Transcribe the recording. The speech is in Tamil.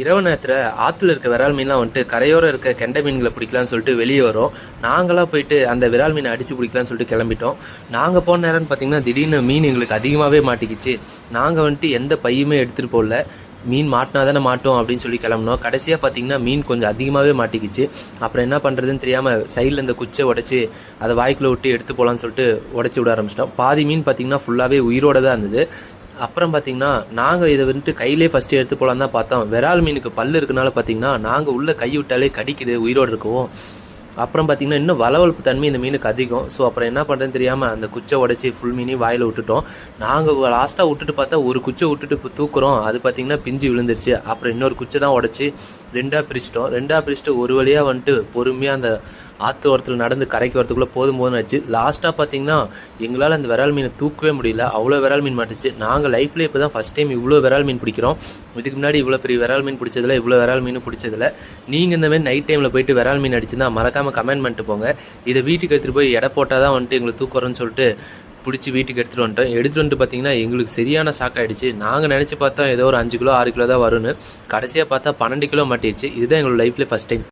இரவு நேரத்தில் ஆற்றுல இருக்க விரால் மீன்லாம் வந்துட்டு கரையோரம் இருக்க கெண்டை மீன்களை பிடிக்கலாம்னு சொல்லிட்டு வெளியே வரும். நாங்களாம் போயிட்டு அந்த விரால் மீனை அடித்து பிடிக்கலாம்னு சொல்லிட்டு கிளம்பிட்டோம். நாங்கள் போன நேரம்னு பார்த்தீங்கன்னா திடீர்னு மீன் எங்களுக்கு அதிகமாகவே மாட்டிக்கிச்சு. நாங்கள் வந்துட்டு எந்த பையுமே எடுத்துகிட்டு போகல. மீன் மாட்டினா தானே மாட்டோம் அப்படின்னு சொல்லி கிளம்புனோம். கடைசியாக பார்த்தீங்கன்னா மீன் கொஞ்சம் அதிகமாகவே மாட்டிக்கிச்சு. அப்புறம் என்ன பண்ணுறதுன்னு தெரியாமல் சைடில் இந்த குச்சை உடச்சி அதை வாய்க்குள்ளே விட்டு எடுத்து போகலான்னு சொல்லிட்டு உடச்சி விட ஆரம்பிச்சிட்டோம். பாதி மீன் பார்த்தீங்கன்னா ஃபுல்லாகவே உயிரோட தான் இருந்தது. அப்புறம் பார்த்தீங்கன்னா நாங்கள் இதை வந்துட்டு கையிலே ஃபஸ்ட்டு எடுத்து போகலான்னு தான் பார்த்தோம். விரால் மீனுக்கு பல் இருக்கனால பார்த்தீங்கன்னா நாங்கள் உள்ளே கை விட்டாலே கடிக்குது உயிரோடு இருக்கவும். அப்புறம் பார்த்தீங்கன்னா இன்னும் வளவளப்பு தன்மை இந்த மீனுக்கு அதிகம். ஸோ அப்புறம் என்ன பண்ணுறதுன்னு தெரியாமல் அந்த குச்சை உடச்சி ஃபுல் மீனையும் வாயில் விட்டுட்டோம். நாங்கள் லாஸ்ட்டாக விட்டுட்டு பார்த்தா ஒரு குச்சை விட்டுட்டு இப்போ தூக்குறோம். அது பார்த்தீங்கன்னா பிஞ்சு விழுந்துருச்சு. அப்புறம் இன்னொரு குச்சை தான் உடச்சி ரெண்டாக பிரிச்சிட்டோம். ரெண்டாக பிரிச்சுட்டு ஒரு வழியாக வந்துட்டு பொறுமையாக அந்த ஆற்று ஓரத்தில் நடந்து கரைக்கு வரத்துக்குள்ளே போதும் போதும் ஆச்சு. லாஸ்ட்டாக பார்த்தீங்கன்னா எங்களால் அந்த விரால் மீனை தூக்கவே முடியல. அவ்வளோ விரால் மீன் மாட்டுச்சு. நாங்கள் லைஃப்பில் இப்போ தான் ஃபஸ்ட் டைம் இவ்வளோ விரால் மீன் பிடிக்கிறோம். இதுக்கு முன்னாடி இவ்வளோ பெரிய விரால் மீன் பிடிச்சதில்ல இவ்வளோ விரால் மீன் பிடிச்சதில்ல. நீங்கள் இந்த மாதிரி நைட் டைமில் போயிட்டு விரால் மீன் அடிச்சுன்னா மறக்காமல் கமெண்ட் பண்ணிட்டு போங்க. இதை வீட்டுக்கு எடுத்துகிட்டு போய் எடை போட்டால் தான் வந்துட்டு எங்களுக்கு தூக்குறோன்னு சொல்லிட்டு பிடிச்சி வீட்டுக்கு எடுத்துகிட்டு வந்துட்டோம். எடுத்துகிட்டு வந்துட்டு பார்த்தீங்கன்னா எங்களுக்கு சரியான ஷாக் ஆகிடுச்சு நாங்கள் நினச்சி பார்த்தோம் ஏதோ ஒரு அஞ்சு கிலோ ஆறு கிலோ தான் வரும்னு. கடைசியாக பார்த்தா பன்னெண்டு கிலோ மாட்டிடுச்சு. இதுதான் எங்களோட லைஃப்பில் ஃபஸ்ட் டைம்